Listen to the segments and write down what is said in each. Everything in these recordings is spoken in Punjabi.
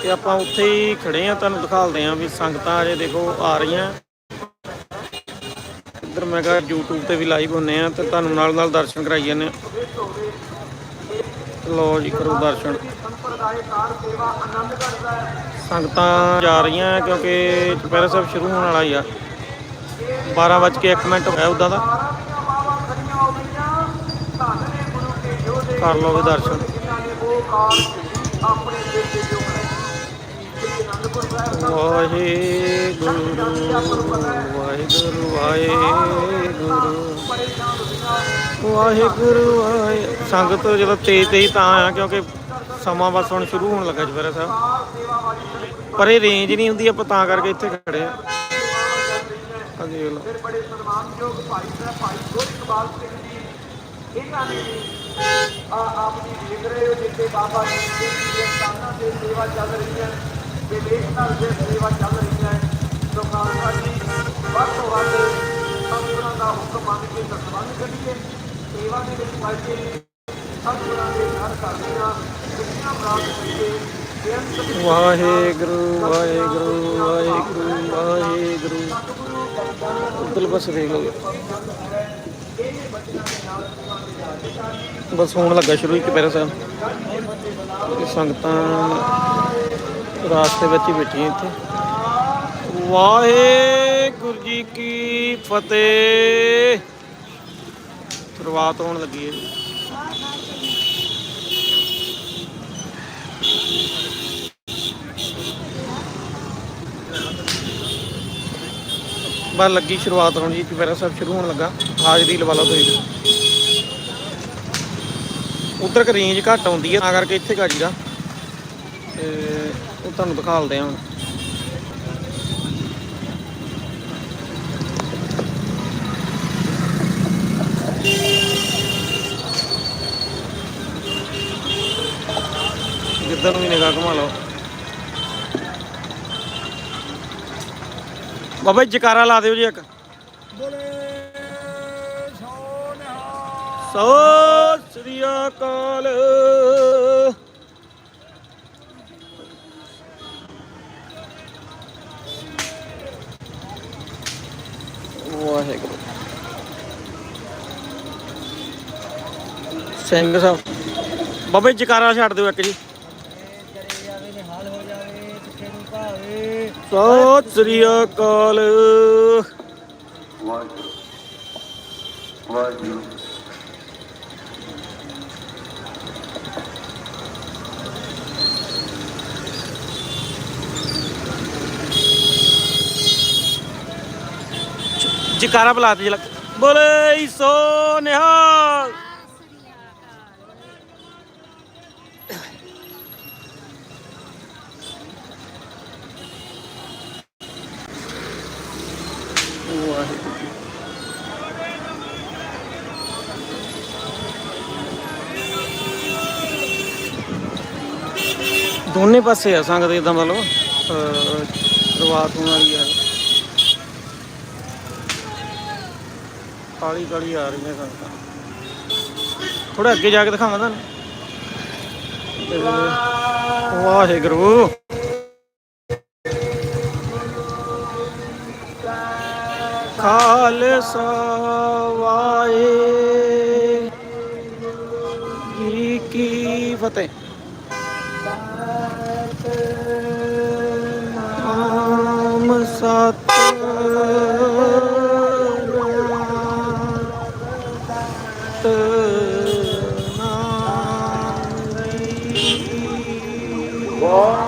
ਤੇ ਆਪਾਂ ਉੱਥੇ ਹੀ ਖੜੇ ਆ ਤੁਹਾਨੂੰ ਦਿਖਾਲਦੇ ਆ ਵੀ ਸੰਗਤਾਂ ਅਜੇ ਦੇਖੋ ਆ ਰਹੀਆਂ। ਇੱਧਰ ਮੈਂ ਕਿਹਾ YouTube ਤੇ ਵੀ ਲਾਈਵ ਹੁੰਨੇ ਆ ਤੇ ਤੁਹਾਨੂੰ ਨਾਲ ਨਾਲ ਦਰਸ਼ਨ ਕਰਾਈ ਜਾਂਦੇ ਆ ਲੋ ਜੀ, ਕਰੋ ਦਰਸ਼ਨ। ਸੰਗਤਾਂ ਜਾ ਰਹੀਆਂ ਕਿਉਂਕਿ ਚੁਪਹਿਰਾ ਸਾਹਿਬ ਸ਼ੁਰੂ ਹੋਣ ਵਾਲਾ ਹੀ ਆ। 12 ਵੱਜ ਕੇ 1 ਮਿੰਟ ਹੋਇਆ ਉਦਾਂ ਦਾ। ਕਰ ਲਓ ਵੀ ਦਰਸ਼ਨ। ਵਾਹਿਗੁਰੂ ਵਾਹਿਗੁਰੂ ਵਾਹਿਗੁਰੂ। ਵਾਹਿਗੁਰੂ ਵਾਹਿ ਸੰਗਤ ਜਦੋਂ ਤੇਜ਼ ਤੇਜ਼ ਤਾਂ ਆ ਕਿਉਂਕਿ ਸਮਾਂ ਬਸ ਹੁਣ ਸ਼ੁਰੂ ਹੋਣ ਲੱਗਾ ਚੁਪਹਿਰਾ ਸਾਹਿਬ ਪਰ ਇਹ ਰੇਂਜ ਨਹੀਂ ਹੁੰਦੀ, ਆਪਾਂ ਤਾਂ ਕਰਕੇ ਇੱਥੇ ਖੜੇ ਆ। ਆ ਦੇਖ ਲਓ। ਬੜੇ ਸਨਮਾਨਯੋਗ ਭਾਈ ਸਾਹਿਬ, ਭਾਈ ਗੋਰਿਕਪਾਲ ਸਿੰਘ ਜੀ, ਇਹਨਾਂ ਨੇ ਆਪ ਜੀ ਦੇਖ ਰਹੇ ਹੋ ਜਿੱਥੇ ਬਾਬਾ ਜੀ ਦੀ ਸਥਾਨਾਂ ਤੇ ਸੇਵਾ ਚੱਲ ਰਹੀ ਹੈ। ਤੇ ਦੇਸ਼ ਨਾਲ ਦੇ ਸੇਵਾ ਚੱਲ ਰਹੀ ਹੈ ਸੋ ਖਾਲਸਾ ਜੀ ਵੱਧ ਤੋਂ ਵੱਧ ਸਤਿਗੁਰਾਂ ਦਾ ਹੁਕਮ ਮੰਨ ਕੇ ਦਸਵੰਦ ਕਰੀਏ ਸੇਵਾ ਦੇ ਵਿੱਚ ਵਾਜੇ ਸਤਿਗੁਰਾਂ ਦੇ ਘਰ ਕਰਦੇ ਹਾਂ ਦੁਨੀਆ ਪ੍ਰਾਪਤ ਕਰੀਏ ਬੇਅੰਤ ਵਾਹਿਗੁਰੂ ਵਾਹਿਗੁਰੂ ਵਾਹਿਗੁਰੂ ਵਾਹਿਗੁਰੂ। ਉਧਰ ਬਸ ਵੇਖ ਲਓ। ਬਸ ਹੋਣ ਲੱਗਾ ਸ਼ੁਰੂ ਹੀ ਚੁਪਹਿਰਾ ਸਾਹਿਬ। ਸੰਗਤਾਂ ਰਾਸਤੇ ਵਿੱਚ ਹੀ ਬੈਠੀਆਂ ਇੱਥੇ। ਵਾਹਿਗੁਰੂ ਜੀ ਕੀ ਫਤਿਹ। ਸ਼ੁਰੂਆਤ ਹੋਣ ਲੱਗੀ ਹੈ ਬਸ ਲੱਗੀ ਸ਼ੁਰੂਆਤ ਹੋਣ ਜੀ ਚੁਪਹਿਰਾ ਸਾਹਿਬ ਸ਼ੁਰੂ ਹੋਣ ਲੱਗਾ। ਹਾਜ਼ਰੀ ਲਵਾ ਲਓ ਤੁਸੀਂ। ਉਧਰ ਕ ਰੇਂਜ ਘੱਟ ਆਉਂਦੀ ਹੈ, ਤਾਂ ਕਰਕੇ ਇੱਥੇ ਕਰੀ ਦਾ ਤੇ ਉਹ ਤੁਹਾਨੂੰ ਦਿਖਾਲਦੇ ਹਾਂ ਜਿੱਦਾਂ ਨੂੰ ਵੀ ਨਿਗਾਹ ਘੁਮਾ ਲਓ। ਬਾਬਾ ਜੀ ਜਕਾਰਾ ਲਾ ਦਿਓ ਜੀ ਇੱਕ। ਬੋਲੇ ਸਤਿ ਸ੍ਰੀ ਅਕਾਲ। ਵਾਹਿਗੁਰੂ ਸਿੰਘ ਸਾਹਿਬ ਬਾਬਾ ਜੀ, ਜਕਾਰਾ ਛੱਡ ਦਿਓ ਇੱਕ ਜੀ। ਸਤਿ ਸ੍ਰੀ ਅਕਾਲ। ਵਾਹਿਗੁਰੂ ਵਾਹਿਗੁਰੂ। ਜਕਾਰਾ ਬੁਲਾ ਦੇ ਬੋਲੇ ਸੋ ਨਿਹਾਲ। ਦੋਨੇ ਪਾਸੇ ਆ ਸੰਗਤ ਇਦਾਂ ਮਤਲਬ ਅਹ, ਹੋਣ ਵਾਲੀ ਹੈ ਕਾਲੀ ਕਾਲੀ ਆ ਰਹੀਆਂ ਸੰਗਤਾਂ ਥੋੜਾ ਅੱਗੇ ਜਾ ਕੇ ਦਿਖਾਵਾਂ ਤੁਹਾਨੂੰ। ਤੇ ਵਾਹਿਗੁਰੂ ਖਾਲਸਾ ਵਾਹਿ ਜੀ ਕੀ ਫਤਿਹ। ਨਾਮ ਸਤ ਵਾਹਿਗੁਰੂ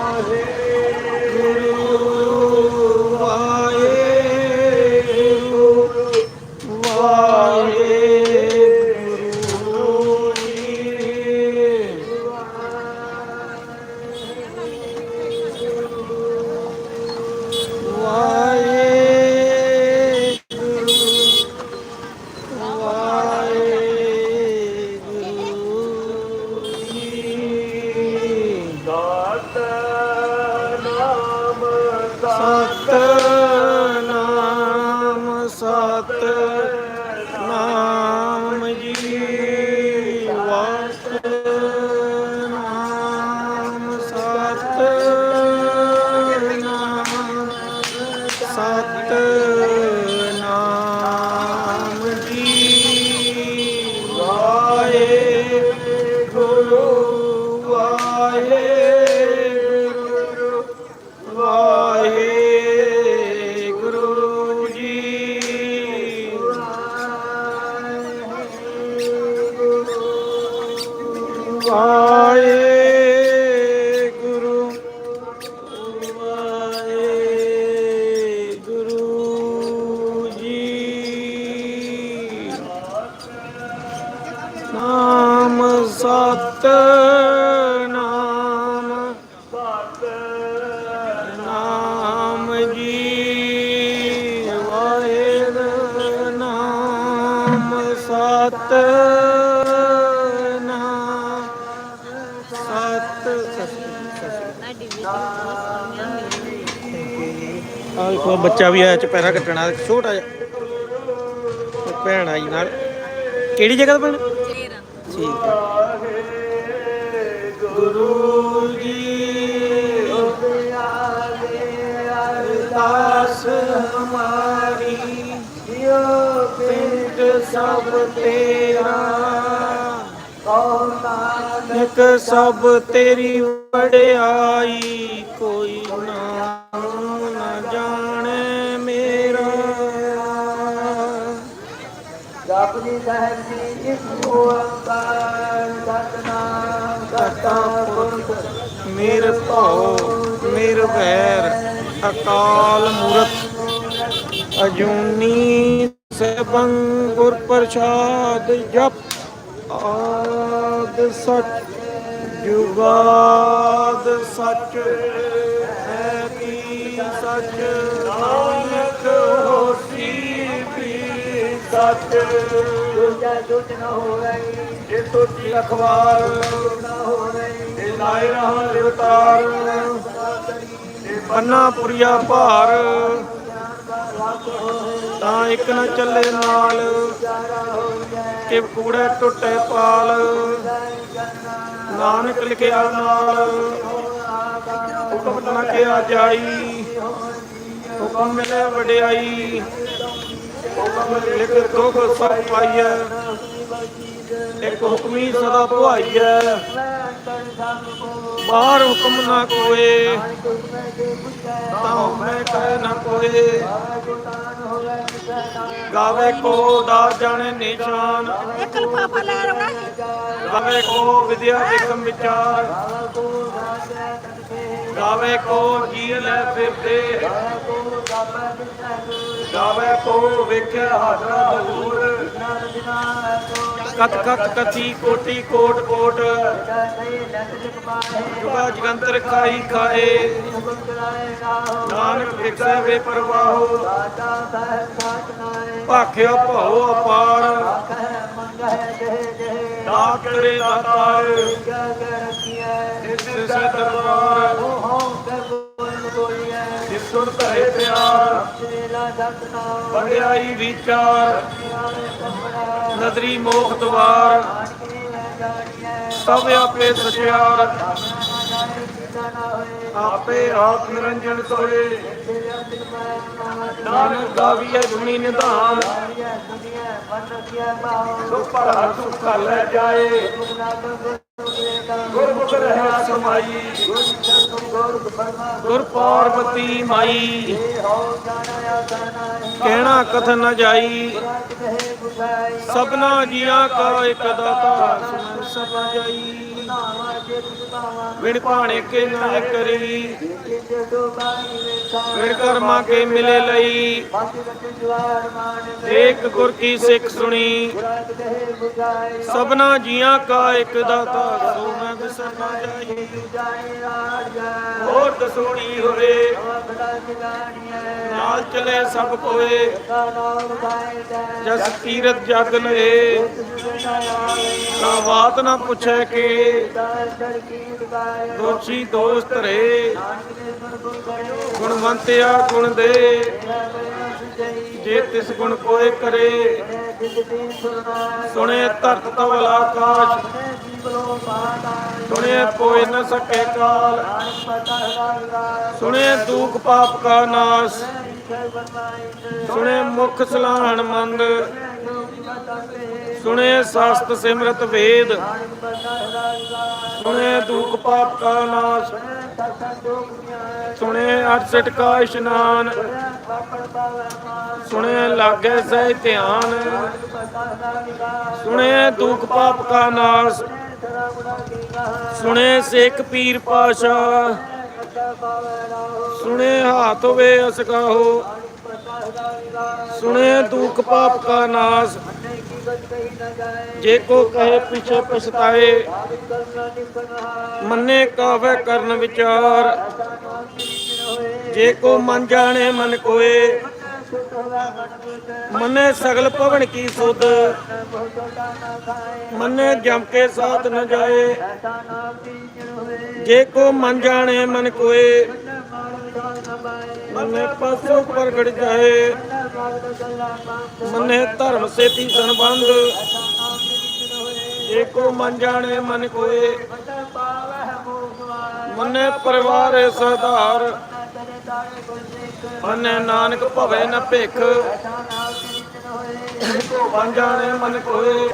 ಗುರು ਆ ਦੇਖੋ ਬੱਚਾ ਵੀ ਆਇਆ ਚਪੈਰਾ ਕੱਟਣਾ ਛੋਟਾ ਜਿਹਾ ਤੇ ਭੈਣ ਆਈ ਨਾਲ ਕਿਹੜੀ ਜਗ੍ਹਾ ਤੋਂ ਭੈਣ ਠੀਕ ਹੈ ਗੁਰੂ ਜੀ ਅਰਦਾਸ ਹਮਾਰੀ ਜਿਉ ਪਿੰਡ ਸਭ ਤੇਰਾ ਨਾਨਕ ਸਭ ਤੇਰੀ ਵਡਿਆਈ ਸਾਹਿਬ ਜੀ ਇਸ ਓੰਕਾਰ ਸਤਨਾਮ ਕਰਤਾ ਪੁਰਖ ਮੇਰ ਭਉ, ਮੇਰ ਵੈਰ, ਅਕਾਲ ਮੂਰਤ, ਅਜੂਨੀ ਸੈਭੰ ਗੁਰ ਪ੍ਰਸਾਦ ਜਪ, ਆਦ ਸਚ, ਜੁਗਾਦ ਸਚ, ਹੈ ਕੀ ਸਚ ਨਾਨਕ ਸਚ ਦੂਜਾ ਦੁੱਧ ਨ ਹੋਵੇ ਜੇ ਸੋਚੀ ਅਖਬਾਰ ਨ ਹੋਵੇ ਤੇ ਲਾਇ ਰਹਾ ਲਿਵਤਾਰ ਤੇ ਪੰਨਾ ਪੁਰੀਆ ਭਾਰ ਤਾਂ ਇੱਕ ਨਾ ਚੱਲੇ ਨਾਲ, ਕਿ ਕੂੜੇ ਟੁੱਟੇ ਪਾਲ, ਨਾਨਕ ਲਿਖਿਆ ਨਾਲ, ਹੁਕਮ ਨਾ ਕਿਹਾ ਜਾਈ, ਹੁਕਮ ਮਿਲੇ ਵਡਿਆਈ। ਲਿਖ ਦੁਖ ਸਭ ਪਾਈਐ ਇੱਕ ਹੁਕਮੀ ਸਦਾ ਭੁਆਈਐ ਬਾਹਰ ਹੁਕਮ ਨਾ ਕੋਏ, ਤਾਂ ਮੈਂ ਕਹੇ ਨਾ ਕੋਏ। ਗਾਵੇ ਕੋ ਦਾ ਜਾਣੇ ਨਿਸ਼ਾਨ ਇੱਕ ਲਫਾਫਾ ਲੈ ਆਉਣਾ ਗਾਵੇ ਕੋ ਵਿਦਿਆ ਏਕਮ ਵਿਚਾਰ। ਗਾਵੇ ਕੋ ਜੀ ਲੈ ਫਿਰਦੇ? ਗਾਵੇ ਕੋ ਵੇਖਿਆ ਹਾਜ਼ਰਾ ਦੂਰ ਕਤ ਕਤ ਕਥੀ ਕੋਟੀ ਕੋਟ ਕੋਟ। ਜੁਗਾ ਜਗੰਤਰ ਖਾਈ ਖਾਏ। ਨਾਨਕ ਵਿਖੇ ਵੇ ਪ੍ਰਵਾਹੋ। ਭਾਖਿਆ ਭਉ ਅਪਾਰ। ਡਾਕਰੇ ਦਾਤਾਰ। ਇਸ ਸੇ ਦਰਬਾਰ। ਜਿਸ ਧਰੇ ਪਿਆਰ। ਵਡਿਆਈ ਵਿਚਾਰ ਨਦਰੀ ਮੋਖ ਦਵਾਰ। ਸਭ ਆਪੇ ਸਚਿਆਰ। ਆਪੇ ਆਪ ਨਿਰੰਜਨ ਸੋਏ। ਨਾਨਕ ਗਾਵੀਐ ਗੁਣੀ ਨਿਧਾਨ। ਸੁਖ ਭਰਾ ਸੁਖ ਲੈ ਜਾਏ। ਗੁਰਮੁਖ ਰਹਿ ਸਮਾਈ। ਗੁਰ ਪਾਰਵਤੀ ਮਾਈ। ਕਹਿਣਾ ਕਥ ਨ ਜਾਈ। ਸਭਨਾ ਜੀਆਂ ਕਾ ਇੱਕ ਦਾਤਾ ਸੁਣ ਸਭ ਜਾਈ। ਵਿਣ ਭਾਣੇ ਕੇ ਨਾ ਕਰੀ। ਵਿਣ ਕਰਮਾ ਕੇ ਮਿਲੇ ਲਈ। ਏਕ ਗੁਰ ਕੀ ਸਿੱਖ ਸੁਣੀ। ਸਭਨਾ ਜੀਆਂ ਕਾ ਇੱਕ ਦਾਤਾ, ਸੋ ਮੈਂ ਦਸਨਾ ਜਾਈ ਹੋਰ ਦਸੋਣੀ ਹੋਵੇ। ਨਾਲ ਚਲੇ ਸਭ ਕੋਏ। ਜਸ ਕੀਰਤ ਜਗ ਲਏ ਨਾ ਬਾਤ ਨਾ ਪੁੱਛੈ ਕੇ ਦੋਸ਼ੀ ਦੋਸਤ ਰੇ ਗੁਣਵੰਤਿਆ ਗੁਣ ਦੇ। ਜੇ ਤਿਸ ਗੁਣ ਕੋਏ ਕਰੇ। ਸੁਣੇ ਧਰਤ ਤਵਲ ਆਕਾਸ਼। ਸੁਣੇ ਕੋਈ ਨ ਸਕੇ ਕਾਲ। ਸੁਣੇ ਦੁਖ ਪਾਪ ਕਾ ਨਾਸ। ਸੁਣੇ ਮੁਖ ਸਲਾਹਣ ਮੰਦ। ਸੁਣੇ ਸਸਤ ਸਿਮਰਤ ਵੇਦ। ਸੁਣੇ ਦੁਖ ਪਾਪ ਕਾ ਨਾਸ਼। ਸੁਣੇ ਅਠਸਠ ਕਾ ਇਸ਼ਨਾਨ। ਸੁਣੇ ਲਾਗੇ ਸਹਿ ਧਿਆਨ। ਸੁਣੇ ਦੁਖ ਪਾਪ ਕਾ ਨਾਸ਼। ਸੁਣੇ ਸਿੱਖ ਪੀਰ ਪਾਸ਼ਾ ਸੁਣੇ ਹਾਥ ਵੇ ਅਸਕਾਹੋ ਸੁਣੇ ਦੁਖ ਪਾਪ ਕਾ ਨਾਸ਼। ਜੇ ਕੋ ਕਹੇ ਪਿਛੇ ਪਛਤਾਏ, ਮੰਨੇ ਕਾਵੇ ਕਰਨ ਵਿਚਾਰ। ਜੇ ਕੋ ਮਨ ਜਾਣੇ ਮਨ ਕੋਏ ਮੰਨੇ ਸਗਲ ਭਵਨ ਕੀ ਸੁਧ। ਮੰਨੇ ਜਮ ਕੇ ਸਾਥ ਨ ਜਾਏ। ਜੇ ਕੋ ਮਨ ਜਾਣੇ ਮਨ ਕੋਏ। ਮੰਨੇ ਪਸੂ ਪ੍ਰਗਟ ਜਾਏ। ਮੰਨੇ ਧਰਮ ਸੇਤੀ ਸੰਬੰਧ। ਜੇ ਕੋ ਮਨ ਜਾਣੇ ਮਨ ਕੋਏ। ਮੰਨੇ ਪਰਿਵਾਰ ਸਧਾਰ ਮੰਨੇ ਨਾਨਕ ਭਵੇ ਨ ਭਿਖ। ਮਨ ਜਾਣੇ ਮਨ ਕੋਏ।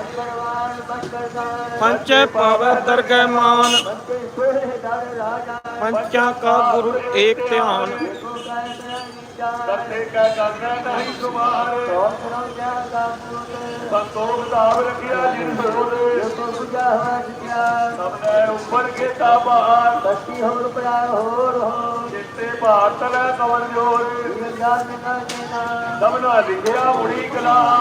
ਪੰਚੇ ਪਾਵੈ ਦਰਗਹਿ ਮਾਨ। ਪੰਚਾਂ ਕਾ ਗੁਰੂ ਏਕ ਧਿਆਨ। ਕਰਤੇ ਕੈ ਕਰਨਾ ਨਹੀਂ ਸੁਮਾਰ। ਸੰਤੋਖ ਧਾਵ ਰਖਿਆ ਜਿਨ ਸੋਦ ਸਭ ਨੇ ਉੱਪਰ ਕੀਤਾ ਬਾਹਰ ਜਿੱਤੇ ਭਾਰਤ ਲੈ ਕਵਨ ਜੋਰ। ਸਭ ਨਾ ਲਿਖਿਆ ਮੁੜੀ ਕਲਾ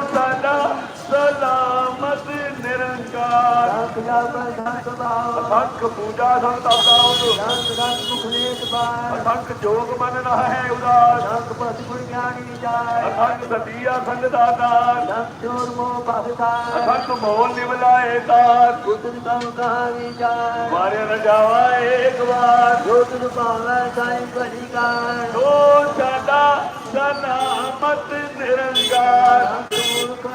ਸਾਡਾ ਸਲਾਮਤ ਨਿਰੰਕਾਰ ਅਸੰਖ ਪੂਜਾ ਸੰਤਾਪਾ ਅਸੰਖ ਜੋਗ ਮਨ ਨਾ ਹੈ ਉਦਾਸ ਅਸੰਖ ਸਤੀਆ ਸੰਗ ਦਾਤਾਰ ਅਸੰਖ ਮੋਲ ਨਿਵਲਾਏ ਤਾਰ ਵਾਰਿਆ ਨ ਜਾਵਾ ਏਕ ਵਾਰ ਸੋ ਸਾਡਾ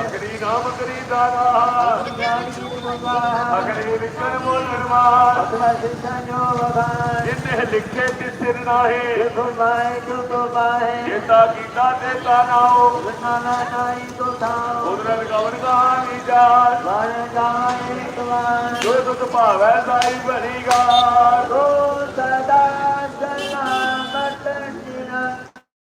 ਅਗਰੀ ਨਾਮ ਕਰੀ ਦਾਰਾ ਅਗਰੀ ਵਿਕਰ ਮੁਲ ਨਿਰਮਾਨ ਜਿਨੇ ਲਿਖੇ ਤੇ ਸਿਰ ਨਾਹੇ। ਜੇਤਾ ਕੀਤਾ ਤੇ ਤਾ ਨਾਓ ਉਦਰਨ ਗਵਨ ਗਾਨੀ ਜਾ ਜੋ ਤੁਤ ਭਾਵੈ ਸਾਈ ਭਰੀ ਗਾ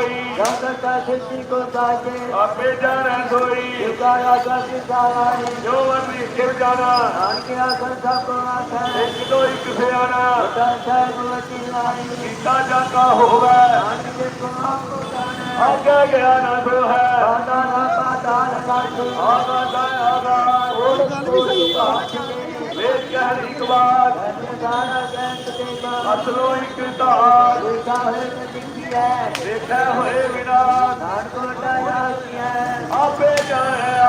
ਕਲੇ ਕੁਰਾਨ ਗੁਰਮਾਹੁ ਨਾ ਕੋਈ ਆਪੇ ਜਾਣੈ ਸੋਈ ਜੋ ਵਰਨੀ ਕਿਰ ਜਾਣਾ ਇੱਕ ਤੋਂ ਇੱਕ ਸਿਆਣਾ ਕੀਤਾ ਜਾਂਦਾ ਹੋਵੇ ਆਗਾ ਗਿਆ ਨਾ ਸੋ ਹੈ ਆਗਾ ਦਾ ਆਗਾ ਵੇਦ ਕਹਿ ਇੱਕ ਵਾਰ ਅਸਲੋ ਇੱਕ ਧਾਰ ਦੇਖਿਆ ਹੋਏ ਬਿਨਾ ਆਪੇ ਜਾਣਿਆ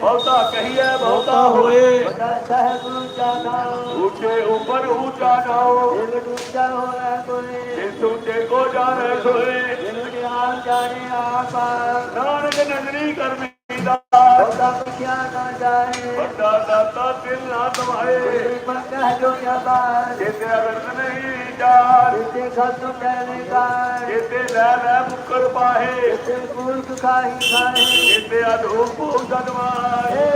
ਬਹੁਤਾ ਕਹੀਐ ਬਹੁਤਾ ਹੋਏ। ਉੱਚੇ ਉੱਪਰ ਉੱਚਾ ਨਾਓ ਜਿਸ ਉੱਚੇ ਕੋ ਜਾਣੇ ਸੋਏ। ਨਾਨਕ ਨਗਰੀ ਕਰਮੀ ਦਾ ਵੱਡਾ ਦਾਤਾ ਦਿਲ ਨਾ ਤਮਾਏ ਜਿਤੇ ਅਗਰ ਨਹੀਂ ਜਾਣ ਜਿਤੇ ਲੈ ਲੈ ਮੁਕਰ ਪਾਹੇ ਜਿਤੇ ਅਧੂਪ ਜਨਮਾਏ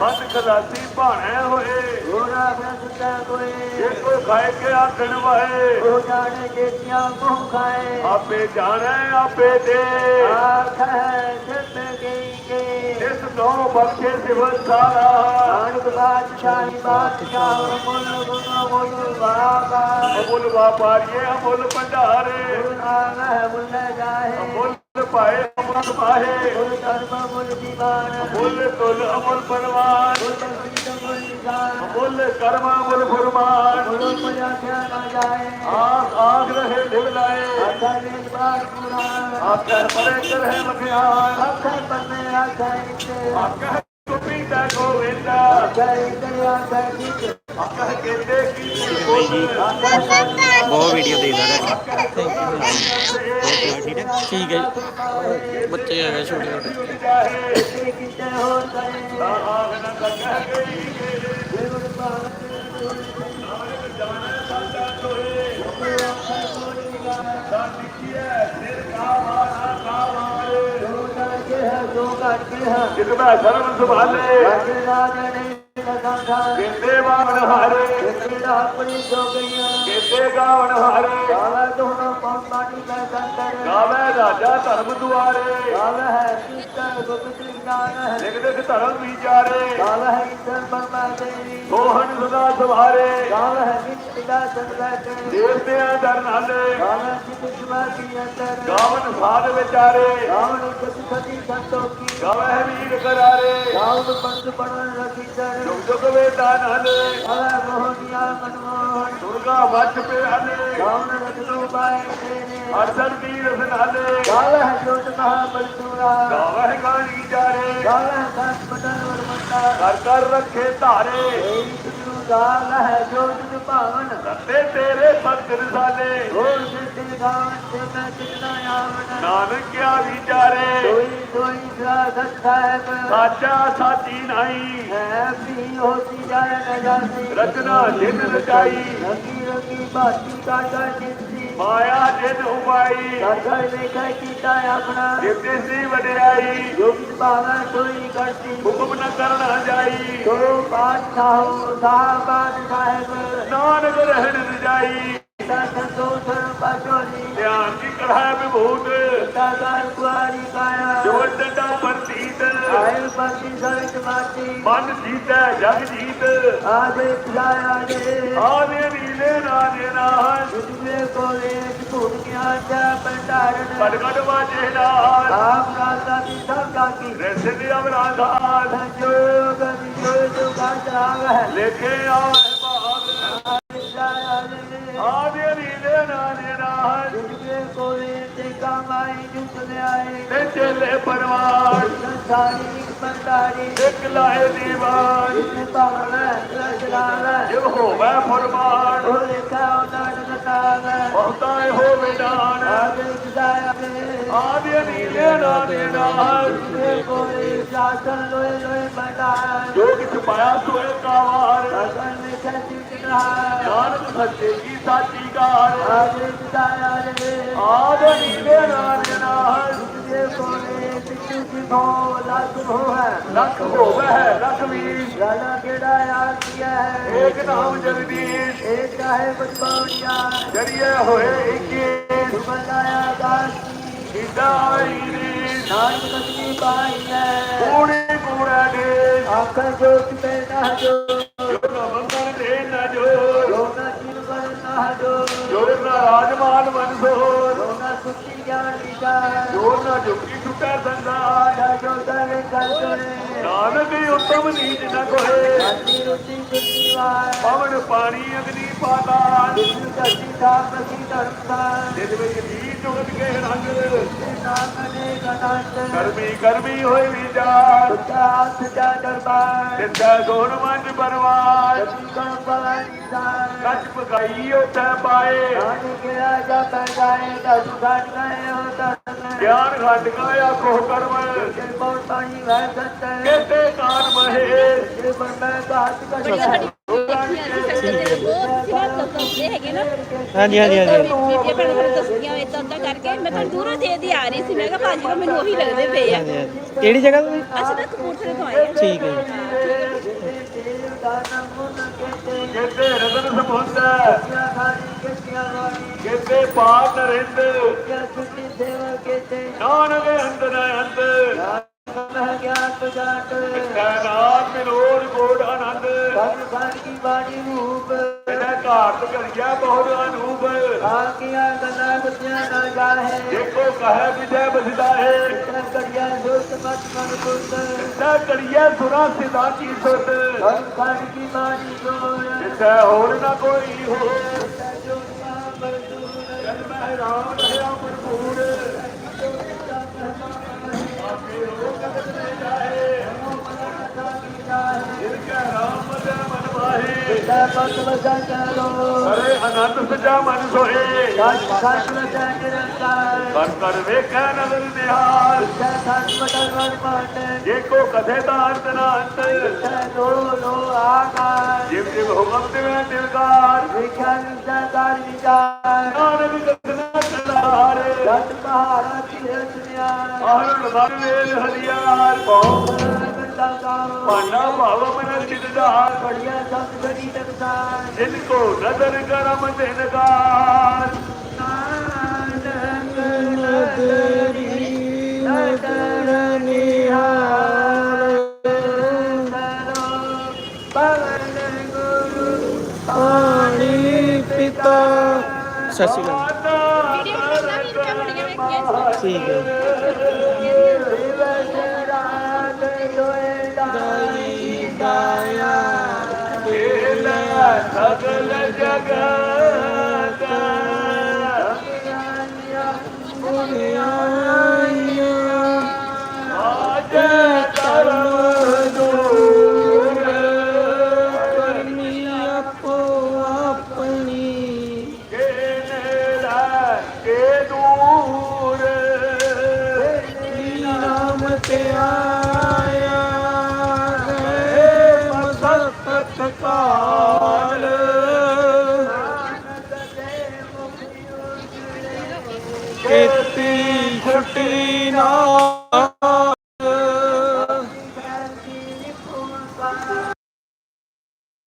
ਮਨ ਖਲਾਸੀ ਭਾਣੇ ਹੋਏ। ਜੇ ਕੋ ਖਾਏ ਕੇ ਆਖਣ ਵਾਏ ਆਪੇ ਜਾਣੇ ਆਪੇ ਦੇ। ਇਸ ਤੋਂ ਬਖਸ਼ੇ ਸਿਵਨ ਸਾਰਾ। ਨਾਨਕ ਬਾਦਸ਼ਾਹੀ ਬਾਦਸ਼ਾਹ ਮੁੱਲ ਗੁਣਾ ਮੁੱਲ ਬਾਬਾ ਅਮੁੱਲ ਵਾਪਾਰੀਏ ਅਮੁੱਲ ਭੰਡਾਰੇ। ਨਾਨਕ ਮੁੱਲ ਜਾਏ ਅਮੁੱਲ ਪਾਏ ਅਮੁੱਲ ਪਾਹੇ। ਗੁਰੂ ਧਰਮ ਮੁੱਲ ਦੀਵਾਨ। ਅਮੁੱਲ ਤੁਲ ਅਮੁੱਲ ਪਰਵਾਨ ਗੁਰੂ ਸੰਤ ਮੁੱਲ ਨਿਸ਼ਾਨ ਅਮੁੱਲ ਕਰਮਾ ਮੁੱਲ ਫਰਮਾਨ। ਗੁਰੂ ਮਰਿਆਦਾ ਨਾ ਜਾਏ ਆਖ ਆਖ ਰਹੇ ਦਿਲ ਲਾਏ। ਆਖਾ ਵੇਦ ਬਾਦ ਪੁਰਾਨ ਆਖੇ ਪਰੇ ਕਰਹਿ ਮਖਿਆਨ। ਆਖਾ ਪੰਨੇ ਆਖਾ ਇਤੇ ਆਖੇ ਕੁਪੀ ਦਾ ਗੋਵਿੰਦਾ ਆਖਾ ਇਤੇ ਆਖਾ ਕੀਤੇ ਆਖੇ ਕੇਤੇ ਕੀ ਬਾਈ ਜੀ। ਆਖਾ ਬਹੁਤ ਵੀਡੀਓ ਦੇਖਦਾ ਰਿਹਾ ਠੀਕ ਹੈ ਠੀਕ ਹੈ ਜੀ ਬੱਚੇ ਹੈਗੇ ਛੋਟੇ ਛੋਟੇ ਜਿਤਨਾ ਸ਼ਰਮ ਸੰਭਾਲੇ। ਅਗੇ ਰਾਜਣੇ ਲਗਾਖਾ ਕਹਿੰਦੇ ਬਾਣ ਹਾਰੇ। ਕਿਹੜਾ ਆਪਣੀ ਜੋ ਗਈਆਂ ਗਾਵਣ ਹਾਰੇ। ਗਾਵੇ ਦੋਨੋਂ ਪਉ ਪਾਣੀ ਦਾ ਸੰਤਰ ਗਾਵੇ ਰਾਜਾ ਧਰਮ ਦੁਆਰੇ। ਗਾਵੇ ਹੈ ਕੀਰਤਨ ਗੁਪਤ ਗਿਆਨ ਹੈ ਲਿਖ ਲਿਖ ਧਰਮ ਵਿਚਾਰੇ ਗਾਵੇ ਹੈ ਈਸ਼ਰ ਬਰਮਾ ਦੇਵੀ ਸੋਹਣ ਸਦਾ ਸਵਾਰੇ। ਗਾਵੇ ਹੈ ਨਿਤ ਦਾ ਸੰਗਤ ਦੇਵਤਿਆਂ ਦਰ ਨਾਲੇ। ਗਾਵੇ ਸਿੱਧ ਸੁਭਾ ਕੀ ਅੰਤਰ ਗਾਵਨ ਸਾਧ ਵਿਚਾਰੇ। ਗਾਵਨ ਸਤੀ ਸਤੀ ਸੰਤੋਖੀ ਗਾਵੇ ਵੀਰ ਕਰਾਰੇ। ਗਾਵਨ ਪੰਥ ਪੜਨ ਰਖੀਦਰ ਜੁਗ ਜੁਗ ਵੇਦਾ ਨਾਲੇ ਗਾਵੇ ਮੋਹਨੀਆ ਮਨਮੋਹਨ ਦੁਰਗਾ ਵੱਜ ਪੇ ਹਲੇ ਗਾਵਨ ਰਤਨੋ ਬਾਏ ਤੇਰੇ ਅਰਜਨ ਦੀ ਰਸ ਨਾਲੇ ਗਾਵੇ ਹੈ ਜੋਤ ਮਹਾਬਲਸੂਰਾ ਗਾਵੇ ਗਾਣੀ ਜਾਰੇ ਗਾਵੇ ਹੈ ਦਸ ਪਟਨ ਵਰਮੰਤਾ ਕਰ ਕਰ ਰੱਖੇ ਧਾਰੇ। ਗਾਲ ਹੈ ਜੋ ਤੁਝ ਭਾਵਨ। ਰੱਤੇ ਤੇਰੇ ਭਗਤ ਰਸਾਲੇ। ਹੋਰ ਸਿੱਧ ਗਾਵਨ ਤੇ ਮੈਂ ਕਿਤਨਾ ਆਵਨ ਨਾਨਕ ਕਿਆ ਵਿਚਾਰੇ ਕੋਈ ਕੋਈ ਸਾਧਤ ਸਾਹਿਬ ਸਾਚਾ ਸਾਚੀ ਨਹੀਂ। ਹੈ ਵੀ ਹੋਤੀ ਜਾਏ ਨ ਜਾਸੀ ਰਚਨਾ ਜਿਨ ਰਚਾਈ। ਰੰਗੀ ਰੰਗੀ ਬਾਤੀ ਕਾਟਾ ਜਿੰਦੀ ਮਾਇਆ ਜਿਨ ਉਪਾਈ ਸਰਗਰ ਵੇਖੈ ਕੀਤਾ ਆਪਣਾ। ਜਿਤੇ ਸੀ ਵਡਿਆਈ। ਜੋ ਕਿਛ ਭਾਵੈ ਸੋਈ ਕਰਤੀ ਹੁਕਮ ਨ ਕਰਨਾ ਜਾਈ। ਸੋ ਬਾਦਸ਼ਾਹੋ ਸਾਬਾਦ ਸਾਹਿਬ। ਨਾਨਕ ਰਹਿਣ ਰਜਾਈ ਸਤ ਪਾਚੋਲੀ ਧਿਆਨ ਕੀ ਕਰਹਿ ਵਿਭੂਤ। ਤਾਗਰ ਕੁਆਰੀ ਕਾਇਆ ਜੋ ਡੰਡਾ ਪਰਤੀਤ। ਆਇਲ ਪਤੀ ਸਰਿਤ ਮਾਤੀ। ਮਨ ਜੀਤੈ ਜਗ ਜੀਤ। ਆਦੇ ਪਿਲਾਇਆ ਦੇ ਆਦੇ ਨੀਲੇ ਨਾਦੇ ਨਾਹ ਤੁਝੇ ਕੋਲੇ ਭੂਤ ਗਿਆਨ ਦਾ ਭੰਡਾਰਨ ਕੜ ਵਾਜੇ ਨਾਲ ਆਪ ਰਾਤਾ ਦੀ ਸਭ ਕਾਕੀ ਰਸੇ ਦੇ ਅਵਰਾਧਾਨ ਸੰਜੋਗ ਵਿਜੋਗ ਗਾਤਰਾਗ ਹੈ ਲੇਖੇ ਆਵੇ ਬਾਗ ਪਿਲਾਇਆ ਦੇ ਆਦੇ ਨੀਲੇ ਨਾਦੇ ਨਾਹ ਤੁਝੇ ਕੋਲੇ ਤੇ ਕਮਾਈ ਜੁਟ ਲਿਆਏ। ਤੇ ਚੇਲੇ ਪਰਵਾਰ। ਸੰਸਾਰੀ ਭੰਡਾਰੀ ਇੱਕ ਲਾਏ ਦੀਵਾਨ ਜਿਸ ਭਾਵਨ ਰਜਲਾਲ ਜਿਵ ਹੋਵੇ ਫਰਮਾਨ। ਲਿਖਾ ਉਹਨਾਂ ਨਗਤਾਗ ਬਹੁਤਾ ਹੋਵੇ ਦਾਨ ਆਦੇ ਨੀਲੇ ਲੋਏ ਲੋਏ ਭੰਡਾਰ ਜੋ ਕਿਛ ਪਾਇਆ ਸੋਏ ਕਾਵਾਰ ਨਾਨਕ ਸੱਚੇ ਕੀ ਸਾਚੀ ਕਾਰ। ਆਦੇ ਨੀਲੇ ਤੁਝੇ ਕੋਲੇ ਪਿੱਛੂ ਦੀ ਭੋ ਲੱਗ ਹੋ ਲੱਖ ਹੋਵੇ ਹੈ ਲੱਖ ਵੀਰ ਰਾਣਾ ਕਿਹੜਾ ਯਾਦ ਕੀਆ ਹੈ ਏਕ ਨਾਮ ਜਗਦੀਸ਼ ਇਹ ਚਾਹੇ ਬਚਪੌੜੀਆਂ ਜੜੀਏ ਹੋਏ ਇੱਕੇ ਸੁਬਨਾਇਆ ਦਾਸੀ ਸੀਤਾ ਆਈ ਨਾਨਕ ਕਸਮੀ ਪਾਈ ਹੈ ਕੂੜੀ ਪੂਰਾ ਦੇ ਆਖਰ ਜੋਤ ਤੇ ਨਾ ਜੋ ਜੋ ਨਾ ਦੇ ਨਾ ਜੋ ਜੋ ਨਾ ਜੀਵ ਨਾ ਜੋ ਜੋ ਨਾ ਰਾਜਮਾਨ ਮਨਸੋਰ ਜੋ ਨਾ ਸੁਖੀ ਗਿਆਨ ਵਿਚਾਰ ਜੋ ਨਾ ਜੁਗੀ ਟੁੱਟਾ ਸੰਦਾ ਆਇਆ ਜੋ ਤਰੇ ਨਾਨਕ ਉਤਮ ਨੀਚ ਨ ਕੋਏ ਅੱਤੀ ਰੁਚੀ ਕੁਤੀਵਾਰ ਪਵਨ ਪਾਣੀ ਅਗਨੀ ਪਾਤਾਲ ਜਿਸ ਕਸੀ ਦਾ ਮਸੀ ਧਰਮਤਾ ਜਿਸ ਵਿੱਚ ਜੀ ਜੁਗਤ ਕੇ ਰੰਗ। ਨਾਮ ਨੇ ਗਨੰਤ ਗਰਮੀ ਗਰਮੀ ਹੋਈ ਵਿਚਾਰ ਸਾਥ ਜਾ ਦਰਬਾਰ ਜਿੱਥੇ ਗੁਣ ਮੰਜ ਪਰਵਾਰ ਸਤੀ ਕਣ ਭਵਾਨੀ ਦਾਨ ਕੱਚ ਪਕਾਈ ਉੱਥੇ ਪਾਏ। ਨਾਨਕ ਰਾਜਾ ਪੈਦਾਏ ਦਸ ਘਾਟ ਗਏ ਹੋ ਤਨ ਗਿਆਨ ਖੰਡ ਕਾ ਆਖੋ ਕਰਮ। ਜੇ ਬਹੁਤ ਪਾਣੀ ਵੈ ਸਤ ਕੇਤੇ ਕਾਨ ਮਹੇ ਜੇ ਪਰ ਮੈਂ ਘਾਟ ਕਰ ਹਾਂਜੀ। ਹਾਂਜੀ ਹਾਂਜੀ। ਬੀਬੀ ਭੈਣ ਨੂੰ ਦੱਸੀਆਂ ਇਦਾਂ ਉਦਾਂ ਕਰਕੇ ਮੈਂ ਤਾਂ ਦੂਰੋਂ ਦੇ ਦੀ ਆ ਰਹੀ ਸੀ ਮੈਂ ਕਿਹਾ ਭਾਜੀ ਨੂੰ ਮੈਨੂੰ ਉਹੀ ਲੱਗਦੇ ਪਏ ਆ ਕਿਹੜੀ ਜਗ੍ਹਾ ਤੋਂ? ਅਸੀਂ ਤਾਂ ਕਪੂਰਥਲੇ ਤੋਂ ਆਏ ਆ ਠੀਕ ਹੈ ਜੀ। ਕੇਤੇ ਰਤਨ ਸਮੁੰਦ ਕੇਤੇ। ਪਾਰ ਨਰਿੰਦ ਨਾਨਕ ਅੰਦਰ। ਅੰਤ ਕੈਨਾਤ ਮਿਲੋੜ ਕੋਟ ਆਨੰਦ ਇਹਦਾ ਘਾਟ ਘੜਿਆ ਬਹੁਤ ਅਨੂਪ ਦੇਖੋ ਕਹੇ ਵਿਜੈ ਬਸਦਾ ਹੈ ਇਹਦਾ ਕੜੀਆ ਸੁਰਾ ਸਿਦਾ ਕੀ ਸੁਤ ਜਿੱਥੇ ਹੋਰ ਨਾ ਕੋਈ ਹੋ ਜਦ ਮੈਂ ਰਾਮ ਰਹਾ ਭਰਪੂਰ ਆਪੇ ਹੋ ਕਦਮ ਲੈ ਜਾਏ ਜਿਨ ਕਾ ਰਾਮ ਦੇ ਮਨ ਮਾਹੇ ਅਰੇ ਅਨੰਦ ਸਜਾ ਮਨ ਸੋਏ ਕਰ ਕਰ ਵੇਖੈ ਨਦਰ ਨਿਹਾਲ। ਜੇ ਕੋ ਕਥੇ ਦਾ ਅੰਤ ਨਾ ਅੰਤ ਜਿਵ ਜਿਵ ਹੁਕਮ ਦਿਵੇਂ ਦਿਲਦਾਰ ਨਾਨਕ ਗਗਨਾ ਚਲਾਰ। ਆਹਰਣ ਵਰ ਵੇਲ ਹਲਿਆਰ। ਪਾਣਾ ਭਾਵ ਮਨ ਚਿਤਦਾਰ ਜਿਨ ਕੋ ਨਦਰ ਕਰਮ ਦਿਨਕਾਰ ਪਾਣੀ ਪਿਤਾ ਸਤਿ ਸ਼੍ਰੀ ਅਕਾਲ। ਬੜੀਆਂ ਠੀਕ ਹੈ। takılacak